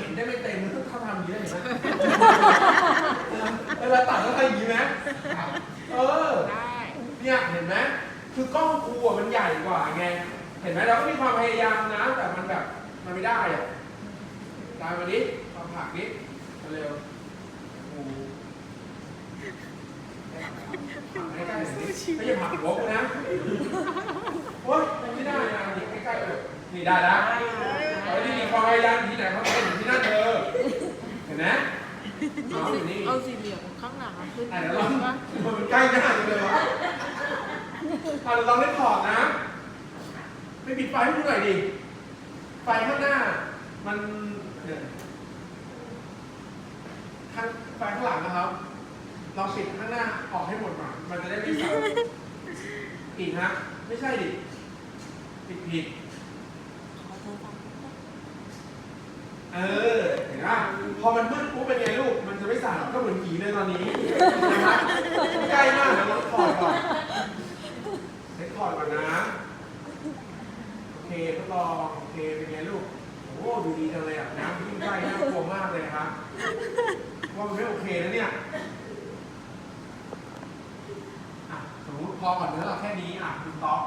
เห็นได้ไม่เต็มมันต้องเขาทำอย่างนี้ได้เห็นไหมเวลาตัดแล้วทำอย่างนี้ไหมเออ ได้เนี่ยเห็นไหมคือกล้องครูอะมันใหญ่กว่าไง เห็นไหมเราก็มีความพยายามนะ แต่มันแบบมันไม่ได้อะตามมาดิมาผักดิมาเร็วครูผลักให้ใกล้หน่อยดิไม่ผักหัวกูนะโอ๊ยไม่ได้นะนี่ใกล้ๆเออนี่ได้แล้ว เอาดินี่ความพยายามอยู่ที่ไหนเขาเป็นอยู่ที่นั่นเธอ เห็นไหมเอาอยู่นี่เอาสี่เหลี่ยมข้างหลังอะขึ้นอะเดี๋ยวลองว่ามันใกล้หน้าจังเลยวะอะเราลองเล่นถอดนะไม่ปิดไฟให้ดูหน่อยดิ ไฟข้างหน้า มันเนี่ยข้างไฟข้างหลังนะครับ เราปิดข้างหน้าออกให้หมดก่อนมันจะได้ไม่สั่นอีกฮะ ไม่ใช่ดิปิดผิด เออเห็นปะพอมันมืดปุ๊บเป็นไงลูก มันจะไม่สั่นก็เหมือนผีเลยตอนนี้นะครับใกล้มากเดี๋ยวเราถอดก่อนเซ็ตถอดก่อนนะ โอเคทดลอง โอเค เป็นไงลูก โอ้โหดูดีจังเลยอะ น้ำยิ่งใกล้น่ากลัวมากเลยครับ ว่ามันไม่โอเคนะเนี่ยอะสมมติพอก่อนเนื้อเราแค่นี้อะคุณต๊อก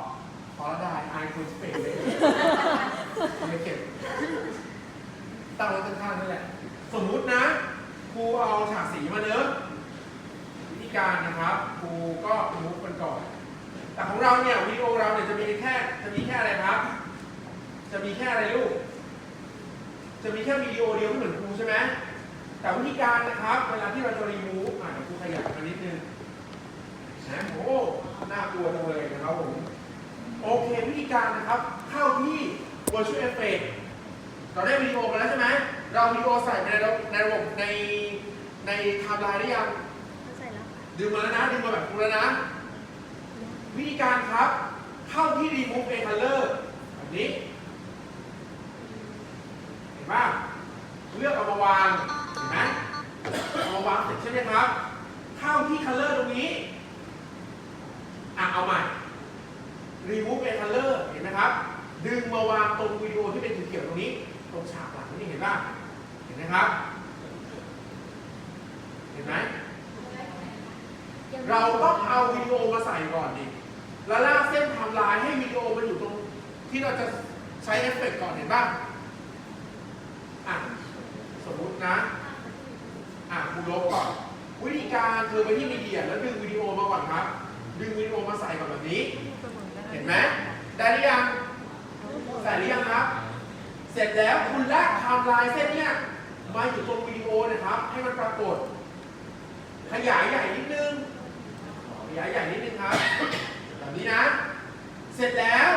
พอแล้วได้อายคนสเปนเลยไม่เก็บ ตั้งไว้ข้างๆนั่นแหละ สมมุตินะครูเอาฉากสีมาเนอะวิธีการนะครับครูก็มุกมันก่อน แต่ของเราเนี่ยวิดีโอเราเนี่ยจะมีแค่จะมีแค่อะไรครับ จะมีแค่อะไรลูก จะมีแค่วิดีโอเดียวไม่เหมือนครูใช่ไหมแต่วิธีการนะครับเวลาที่เราจะรีมูฟอะเดี๋ยวครูขยับมานิดนึงนะโอ้น่ากลัวจังเลยนะครับผมโอเควิธีการนะครับเข้าที่ virtual effect เราได้วิดีโอมาแล้วใช่ไหมเราวิดีโอใส่ไปในระบบในระบบในในไทม์ไลน์ได้ยังใส่แล้วดึงมาแล้วนะดึงมาแบบกูแล้วนะวิธีการครับ เข้าที่ remove a color แบบนี้ เห็นป่ะเลือกเอามาวางเห็นไหมเอามาวางเสร็จใช่ไหมครับ เข้าที่ color ตรงนี้อะเอาใหม่ remove a color เห็นไหมครับ ดึงมาวางตรงวิดีโอที่เป็นสีเขียวตรงนี้ต รงฉากหลังนี่เห็นป่ะเห็นไหมครับ เห็นไหมเราต้องเอาวิดีโอมาใส่ก่อนดิแล้วลากเส้นทำลายให้วิดีโอมันอยู่ตรงที่เราจะใช้เอฟเฟกต์ก่อนเห็นป่ะอะสมมตินะอะคุณลบก่อน วิธีการคือไปที่มีเดียแล้วดึงวิดีโอมาก่อนครับ ดึงวิดีโอมาใส่ก่อนแบบนี้ เห็นไหมได้หรือยังใส่หรือยังครับ เสร็จแล้วคุณลากไทม์ไลน์เส้นเนี้ยมาอยู่ตรงวิดีโอนะครับ ให้มันปรากฏ ขยายใหญ่นิดนึง ขยายใหญ่นิดนึงครับ แบบนี้นะ เสร็จแล้ว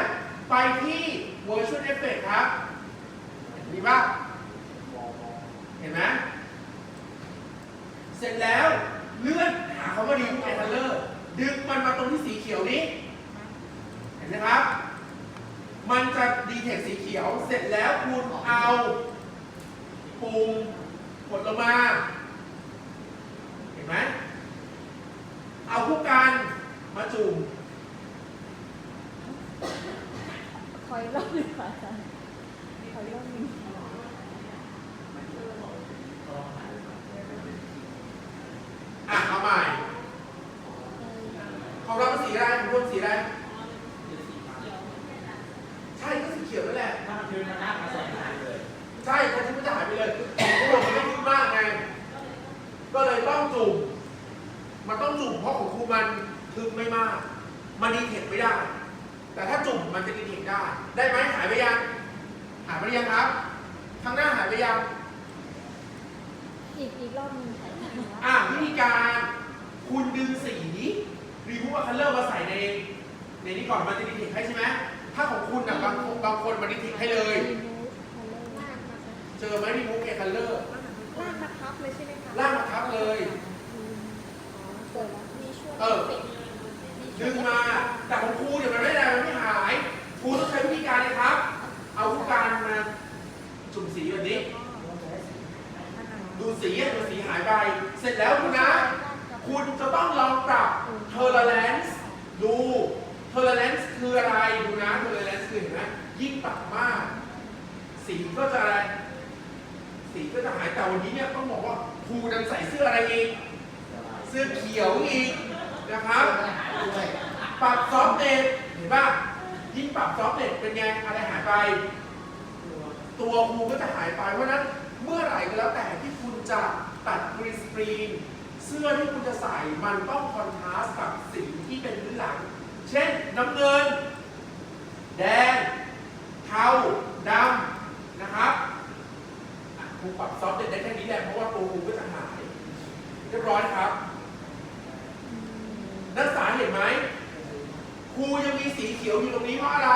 ไปที่ Virtual Effect ครับเห็นดีป่ะเห็นไหมเสร็จแล้วเลื่อนหาคำว่า Remove a Color ดึงมันมาตรงที่สีเขียวนี้ เห็นไหมครับ มันจะดีเทคสีเขียว เสร็จแล้วคุณเอาปุ่มกดลงมา เห็นไหม เอาผู้การมาจุ่มขออีกรอบหนึงค่ะอาจารย์ขออีกรอบหนึงอะ เอาใหม่ของเราเป็นสีอะไรของคุณสีอะไร ใช่ก็สีเขียวนั่นแหละ ถ้ามันคืนมันหน้ามาใส่หายเลย ใช่ถ้าที่มันจะหายไปเลยของผมมันไม่ขึ้นมากไง ก็เลยต้องจุ่ม มันต้องจุ่มเพราะของครูมันทึบ ไม่มาก มันดีเทคไม่ได้ แต่ถ้าจุ่มมันจะดีเทคได้ ได้ไหมหายไปยัง หายไปหรือยังครับ ข้างหน้าหายไปยัง อีกอีกรอบหนึงค่ะอาจารย์อะวิธีการคุณดึงสีรีมูฟคัลเลอร์มาใส่ในในนี้ก่อนมันจะดีเทคให้ใช่ไหมถ้าของคุณนะบางบางคนมันดีเทคให้เลย รีมูฟคัลเลอร์ลากมาเจอไหมรีมูฟเอคัลเลอร์ ลากมาทับเลยใช่ไหมคะ ล่างมาทับเลย อืมอ๋อเจอแล้วมีช่วง เออ ดึงมา แต่ของครูเนี่ยมันไม่ได้มันไม่หายครูต้องใช้วิธีการเลยครับ เอาผู้การมาจุ่มสีแบบนี้ ดูสีอะดูสีหายไป เสร็จแล้วคุณนะ คุณจะต้องลองปรับ tolerance ดู tolerance คืออะไร ดูนะ tolerance คือเห็นไหมยิ่งปรับมาก สีก็จะอะไร สี ก็จะหายแต่วันนี้เนี่ยต้องบอกว่าครูดันใส่เสื้ออะไรอีก เสื้อเขียวอีกนะครับ ปรับซอฟต์เน็ตเห็นป่ะยิ่งปรับซอฟต์เน็ตเป็นไงอะไรหายไป ตัวครูก็จะหายไป เพราะฉะนั้นเมื่อไหร่ก็แล้วแต่ที่คุณจะตัดกรีนสกรีน เสื้อที่คุณจะใส่ มันต้องคอนทราสต์กับสีที่เป็นพื้นหลัง เช่นน้ำเงิน แดง เทาดำนะครับครูปรับซอฟต์เน็ตได้แค่นี้แหละเพราะว่าตัวครูก็จะหายเรียบร้อยครับ นักศึกษาเห็นไหมครูยังมีสีเขียวอยู่ตรงนี้เพราะอะไร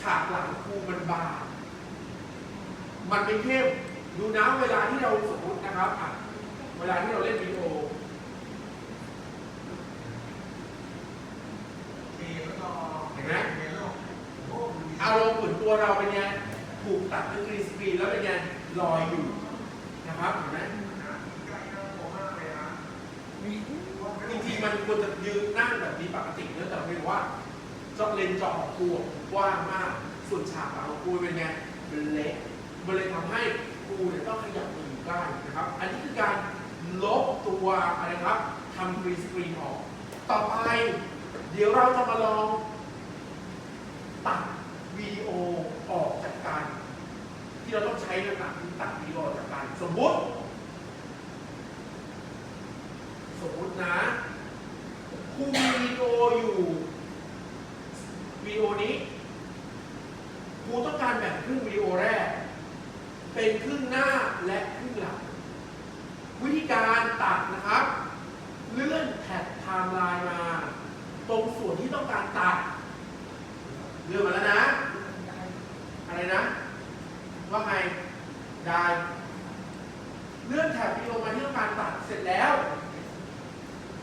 ฉากหลังครูมันบางมันเป็นเข้มดูนะเวลาที่เราสมมตินะครับ เวลาที่เราเล่นวิดีโอ เห็นไหมอารมณ์เหมือนตัวเราเป็นไงถูกตัดด้วยกรีนสกรีนแล้วเป็นไงลอยอยู่นะครับเห็นไหมจริงๆมันควรจะยืนนั่งแบบนี้ปกติเนอะแต่เพียงว่าจอเลนจอของครูกว้างมากส่วนฉากหลังของครูเป็นไงมันเล็กมันเลยทำให้ครูเนี่ยต้องขยับมืออยู่ใกล้นะครับ อันนี้คือการลบตัวอะไรครับทำกรีนสกรีนออก ต่อไป เดี๋ยวเราจะมาลองตัดวิดีโอออกจากกันที่เราต้องใช้ในหนักคือตัดวิดีโอออกจากกันสมมุติ สมมุตินะครูมีวิดีโออยู่วิดีโอนี้ครูต้องการแบ่งครึ่งวิดีโอแรก เป็นครึ่งหน้าและครึ่งหลัง วิธีการตัดนะครับ เลื่อนแท็บไทม์ไลน์มา ตรงส่วนที่ต้องการตัดเลื่องมาแล้วนะ อะไรนะ ว่าไง ได้ เลื่อนแท็บวิดีโอมาที่ต้องการตัดเสร็จแล้ว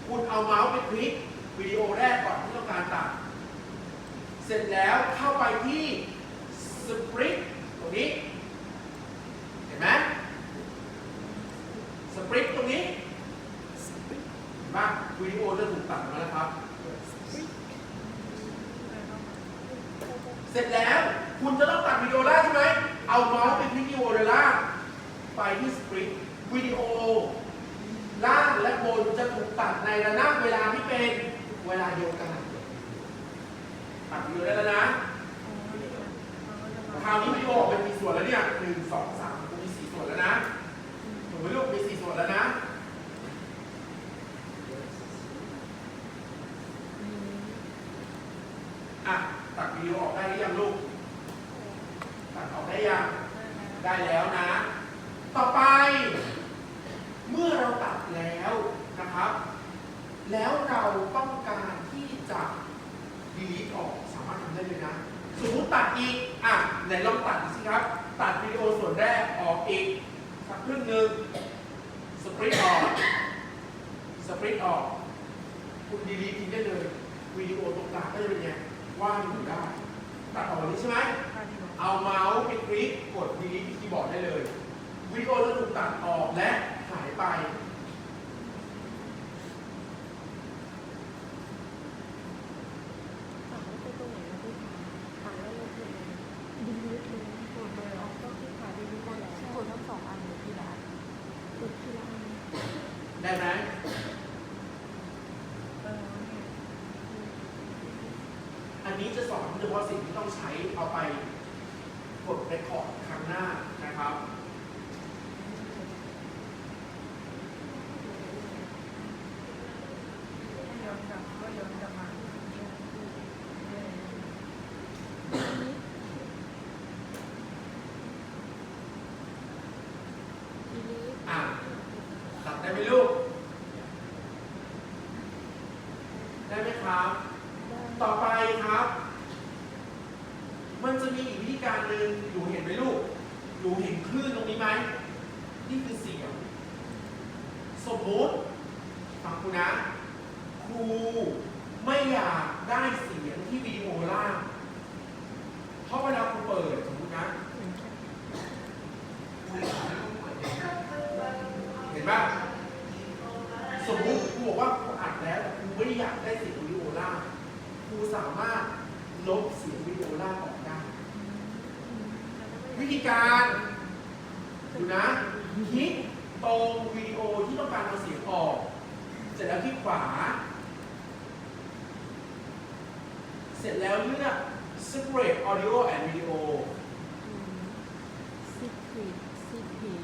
คุณเอาเมาส์ไปคลิกวิดีโอแรกก่อนที่ต้องการตัด เสร็จแล้วเข้าไปที่สปริตตรงนี้ เห็นไหมสปริตตรงนี้เห็นไหมวิดีโอจะถูกตัดมาแล้วครับ เสร็จแล้วคุณจะต้องตัดวิดีโอได้ใช่ไหม เอาเมาส์ไปที่วิดีโอเลยล่างไปที่สปริตวิดีโอ ล่างและบนจะถูกตัดในระนาบเวลาที่เป็น เวลาเดียวกันตัดวิดีโอได้แล้วนะคราวนี้วิดีโอออกเป็นกี่ส่วนแล้วเนี่ยหนึ่งสองสามมีสี่ส่วนแล้วนะถูกไหมลูกมีสี่ส่วนแล้วนะ อะ ตัดวิดีโอออกได้หรือยังลูก ตัดออกได้ยัง ได้แล้วนะ ต่อไป เมื่อเราตัดแล้วนะครับ แล้วเราต้องการที่จะดีลีทออกสามารถทำได้เลยนะ สมมติตัดอีก อะไหนลองตัดดูสิครับ ตัดวิดีโอส่วนแรกออกอีกสักครึ่งหนึ่งสปริตออก สปริตออก คุณดีลีททิ้งได้เลย วิดีโอตรงกลางก็จะเป็นไง ว่างอยู่ได้ตัดออกแบบนี้ใช่ไหม เอาเมาส์ไปคลิกกดดีลีทที่คีย์บอร์ดได้เลย วิดีโอจะถูกตัดออกและหายไปถามว่าไปตรงไหนนะพี่ถามแล้วลบเลยดีลิทเลยกดเลยอ๋อก็คือขาดีลิทไปแล้ว กดทั้งสองอันเลยทีละอัน กดทีละอัน ได้ไหม เออเนี่ย อันนี้จะสอนเฉพาะสิ่งที่ต้องใช้เอาไปกดเรคคอร์ดครั้งหน้านะครับ ย้อนกลับก็ย้อนกลับมา ดีลิท อะ ตัดได้ไหมลูก ได้ไหมครับ ได้ ต่อไปครับ มันจะมีอีกวิธีการหนึ่งหนูเห็นไหมลูกหนูเห็นคลื่นตรงนี้ไหม นี่คือเสียง สมมุติฟังครูนะ ครูไม่อยากได้เสียงที่วิดีโอล่าง เพราะเวลาครูเปิดสมมตินะ เห็นปะสมมุติครูบอกว่าครูอัดแล้วแต่ครูไม่ได้อยากได้เสียงวิดีโอล่างครูสามารถ ลบเสียงวิดีโอล่างออกได้ วิธีการดูนะคลิกตรงวิดีโอที่ต้องการเอาเสียงออก เสร็จแล้วคลิกขวา เสร็จแล้วเลือก separate audio and video สิบขีดสิบขีด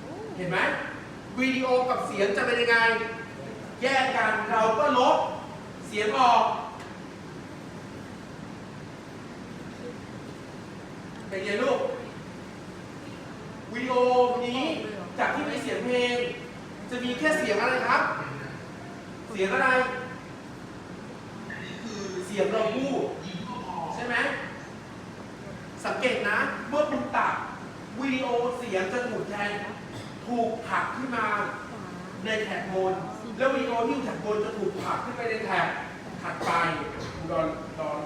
โอ้เห็นไหมวิดีโอกับเสียงจะเป็นยังไง แยกกันเราก็ลบ เสียงออกเป็นไงลูกวิดีโอนี้จากที่มีเสียงเพลง จะมีแค่เสียงอะไรครับ เสียงอะไรเสียงเราพูดใช่ไหมสังเกตนะ เมื่อคุณตัดวิดีโอเสียงจะถูกแทนถูกผลักขึ้นมาขวาในแถบบน แล้ววิดีโอที่อยู่แถบบนจะถูกผลักขึ้นไปในแถบถัดไปดอนดอง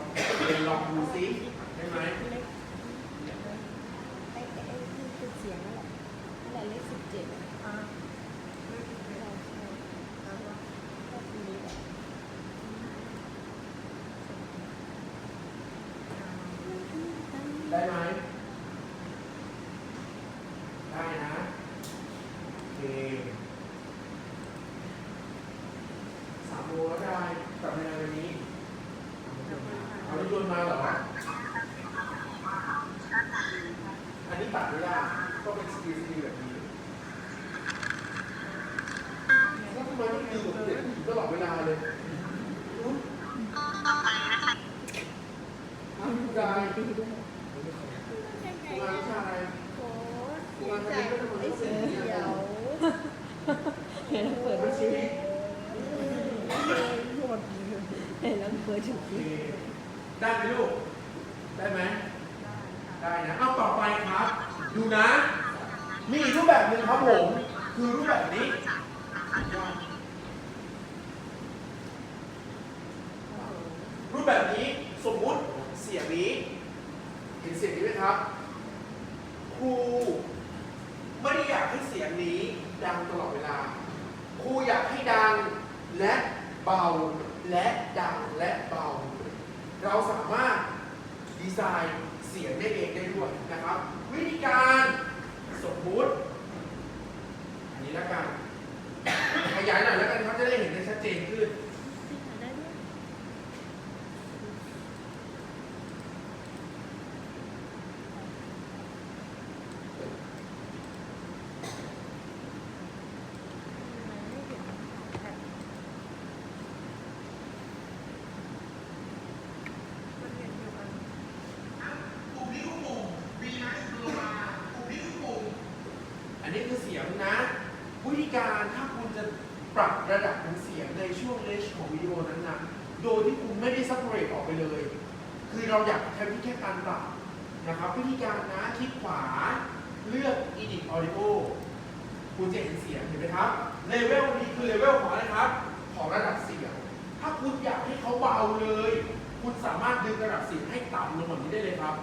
เรียนลองดูซิได้ไหม เล็กไอ้ไอ้ไอ้ที่เป็นเสียงนั่นแหละนั่นแหละเลขสิบเจ็ด อ่าไม่ติดเลย ใช่ใช่ แล้วก็ ก็ตรงนี้แหละ ได้ไหม ได้นะโอเคสามโมงแล้วได้กลับไปในวันนี้เอารถย นต์มาเหรออันนี้ตัดไม่ได้ก็เป็นสกีสกีแบบนี้แล้วทำไมต้องดีกับเด็กผู้หญิงตลอดเวลาเลยอุ๊ยอ้าวคุณกายดีด้วยคุณมาวิชาอะไรโอ้คุณมาทำไมก็ทำไมไอ้ต้องสีเป็นอย่างนี้เขียอะวเห็นแล้วเปิดไม่ชีวิตเห็นแล้วเปิดถึงโอเค ได้ไหมลูก ได้ไหม ได้นะ เอาต่อไปครับ ดูนะ มีอีกรูปแบบหนึ่งครับผม คือรูปแบบนี้ รูปแบบนี้สมมุติเสียงนี้เห็นเสียงนี้ไหมครับ ครูไม่ได้อยากให้เสียงนี้ดังตลอดเวลา ครูอยากให้ดังและเบาและดังและเบา เราสามารถดีไซน์เสียงได้เองได้ด้วยนะครับ วิธีการสมมุติ อันนี้แล้วกัน ขยายหน่อยแล้วกันครับจะได้เห็นได้ชัดเจนขึ้น ได้ด้วย มันเห็นอยู่กัน กลุ่มนี้คือกลุ่ม B นะคือมากลุ่มนี้คือกลุ่ม อันนี้คือเสียงนะ วิธี การถ้าคุณจะปรับระดับของเสียงในช่วงเลชของวิดีโอนั้นๆโดยที่คุณไม่ได้ซัพเรตออกไปเลย คือเราอยากแค่ที่แค่การปรับนะครับวิธีการนะคลิกขวาเลือก edit audio คุณจะเห็นเสียงเห็นไหมครับเลเวลนี้คือเลเวลของอะไรครับ ของระดับเสียง ถ้าคุณอยากให้เขาเบาเลย คุณสามารถดึงระดับเสียงให้ต่ำลงแบบนี้ได้เลยครับ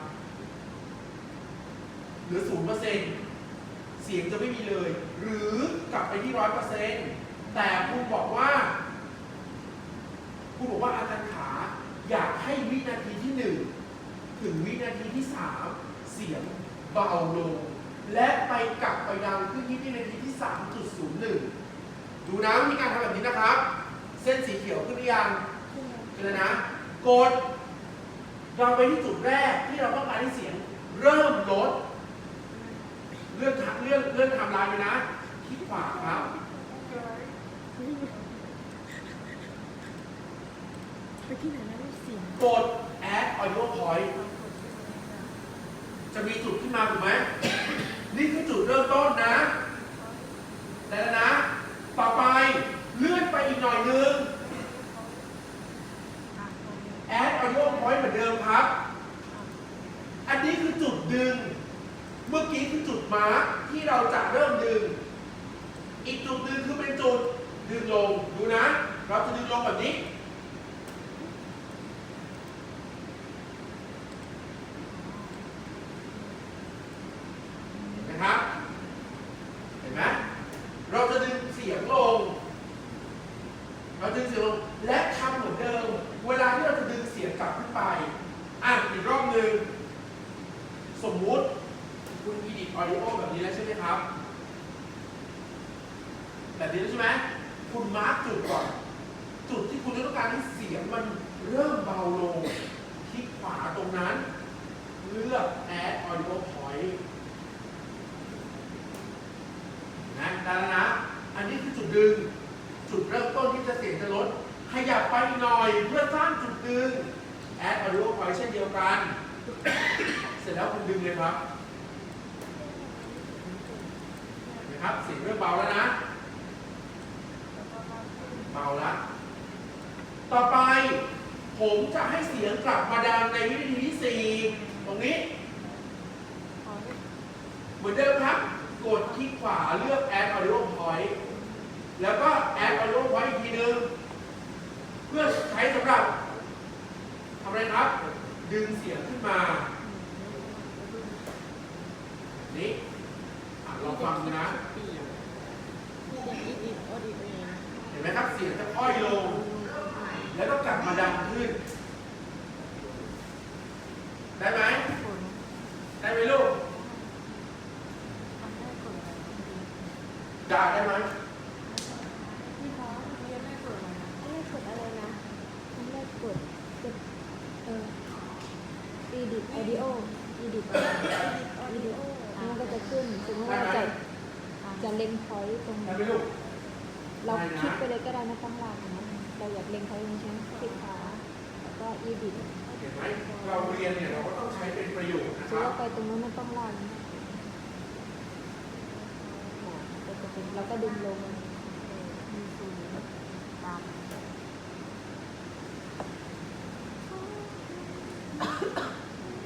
หลือศูนย์เปอร์เซ็นต์ เสียงจะไม่มีเลย หรือกลับไปที่ร้อยเปอร์เซ็นต์แต่คุณบอกว่าคุณบอกว่าอาจารย์ขาอยากให้วินาทีที่หนึ่งถึงวินาทีที่สามเสียงเบาลง และไปกลับไปดังขึ้นที่วินาทีที่ 3.01 ดูนะวิธีการทำแบบนี้นะครับ เส้นสีเขียวขึ้นหรือยังขึ้นแล้วนะกดเราไปที่จุดแรกที่เราต้องการให้เสียงเริ่มลด เลื่อนทางเลื่อนเลื่อนไทำลายไปนะคลิกขวาครับไปที่ไหนแล้วเสียงกด add audio point จะมีจุดขึ้นมาถูกไหมนี่คือจุดเริ่มต้นนะได้แล้วนะ ต่อไปเลื่อนไปอีกหน่อยนึง add audio point เหมือนเดิมครับ อันนี้คือจุดดึง เมื่อกี้คือจุดมาร์คที่เราจะเริ่มดึง อีกจุดหนึ่งคือเป็นจุดดึงลง ดูนะ เราจะดึงลงแบบนี้ เห็นไหมครับ เห็นไหมเราจะดึงเสียงลง เราดึงเสียงลง และทำเหมือนเดิม เวลาที่เราจะดึงเสียงกลับขึ้นไป อะอีกรอบหนึ่ง สมมุติ audio แบบนี้แล้วใช่ไหมครับ แบบนี้แล้วใช่ไหมคุณมาร์กจุดก่อน จุดที่คุณต้องการให้เสียงมันเริ่มเบาลงคลิกขวาตรงนั้น เลือก add audio point นะด้แล้วนะ อันนี้คือจุดดึง จุดเริ่มต้นที่จะเสียงจะลด ขยับไปหน่อยเพื่อสร้างจุดดึง add audio point เช่นเดียวกัน เสร็จแล้วคุณดึงเลยครับนไหมครับเสียงเริ่มเบาแล้วนะ เบาแล้ว ต่อไปผมจะให้เสียงกลับมาดังในวิธีที่4ตรงนี้ มือนเดิมครับ กดคลิกขวาเลือก add audio point แล้วก็ add audio point อีกทีนึง เพื่อใช้สำหรับทำอะไรครับ ดึงเสียงขึ้นมา นี่ลองฟังดูนะ เห็นไหมครับ เสียงจะค่อยลง แล้วก็กลับมาดังขึ้น ได้ไหม ผล ได้ไหมลูก ทำได้ผลอะไร ด่าได้ไหม พี่คะ เรียนได้ผลอะไรนะ อันแรกกดอะไรนะอันแรกกดกดเออ edit audio edit audio มันก็จะขึ้นสมมติว่าจะจะเล็งพอยต์ตรง ได้ไหมลูก เราคลิกไปเลยก็ได้นะตั้งหลักนะเราอยากเล็งพอยต์ตรงนี้ใช่ไหมคลิกขวาแล้วก็ edit เห็นไหมเราเรียนเนี่ยเราก็ต้องใช้เป็นประโยชน์นะ ส ค มม รับติว่าไปตรงนู้นมันต้องล่างนะ อ่าไปตรงนี้เราก็ดึงลงมีสูตรตาม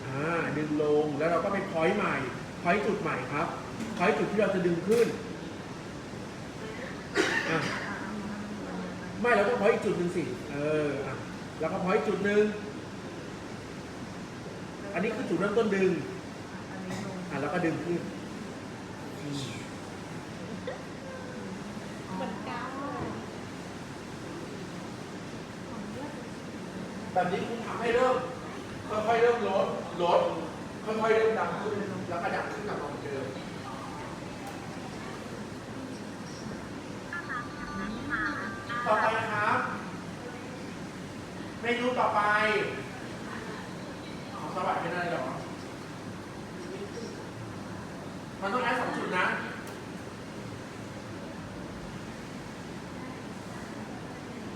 อ่าดึงลงแล้วเราก็ไปพอยต์ใหม่พอยต์จุดใหม่ครับพอยต์จุดที่เราจะดึงขึ้นอะไม่เราก็พอยต์อีกจุดหนึ่งสิเอออะแล้วก็พอยต์จุดหนึ่งอันนี้คือจุดเริ่มต้นดึงอันนี้ลงอะแล้วก็ดึงขึ้น อืม มันก้าว แบบนี้คุณทำให้เริ่มค่อยๆเริ่มลดลดค่อยๆเริ่มดังขึ้นแล้วก็ดังขึ้นกลับมาเหมือนเดิม ต่อไปนะครับ เมนูต่อไปของสวัสดิ์เป็นอะไรหรอ มันต้องแอดสองจุดนะ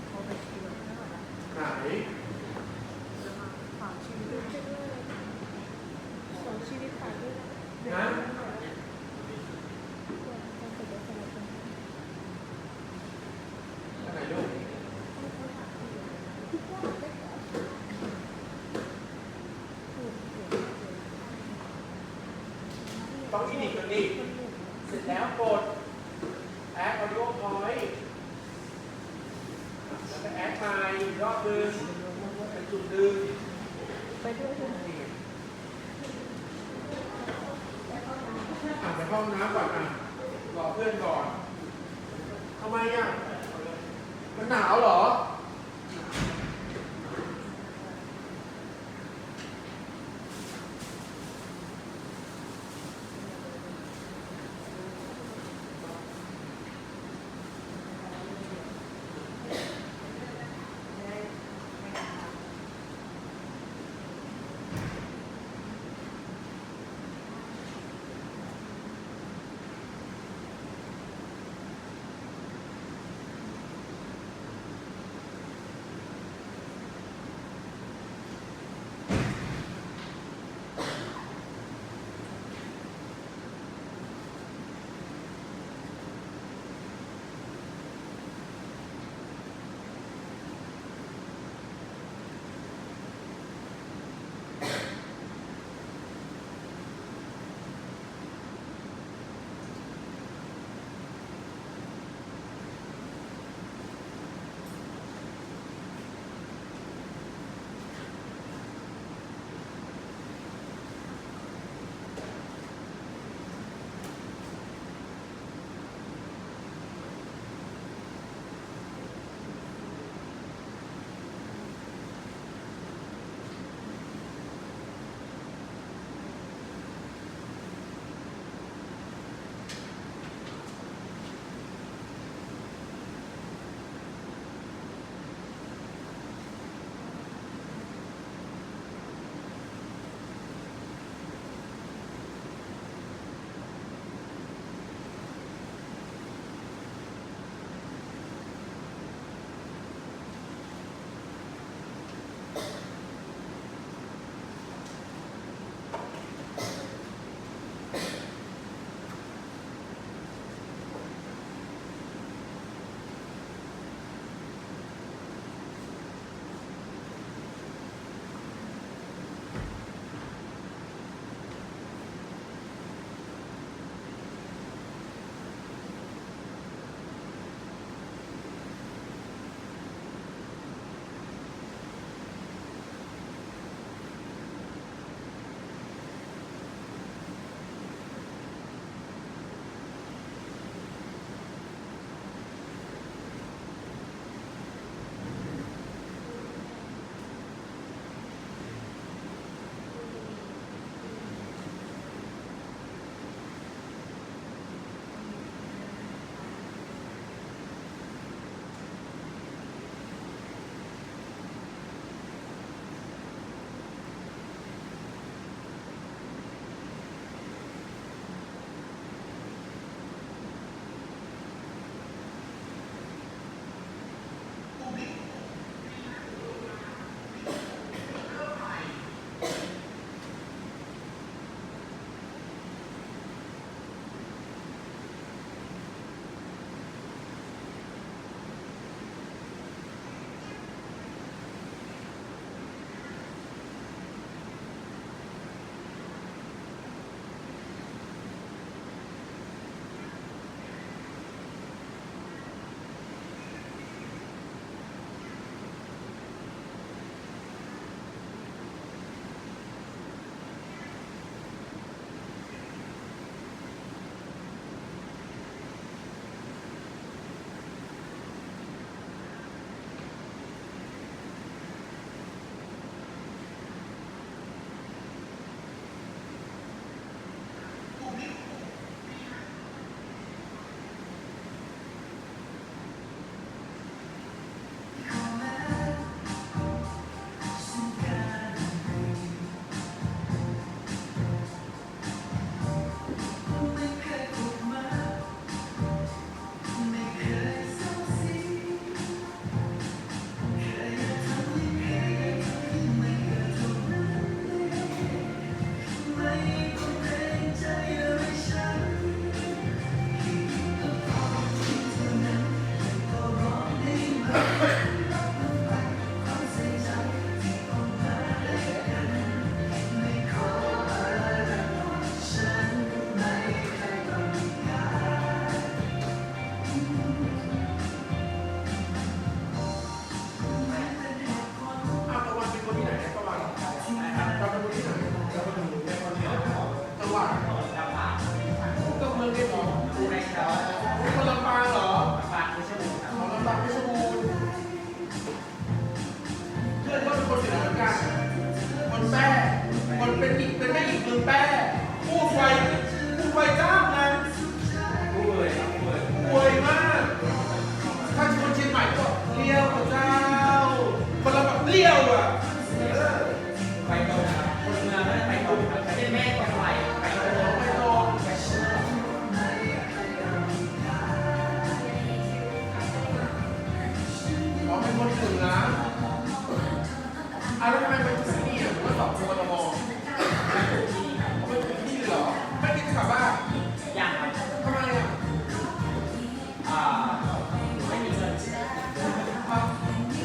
เขาไปชีวิตได้หรอ ไหน จะมาฝากชีวิต สองชีวิตผ่านด้วยนะ นะ ต้องกดได้สลับกัน อันไหนลูกต้องอินิกกันดิเสร็จ แล้วกด add audio point แล้วก็ add ใหม่อีกรอบนึงเป็นจุดดึงไปด้วยใช่ไหมอะไปห้องน้ำก่อนอะรอเพื่อนก่อนทำไมอะมันหนาวเหรอ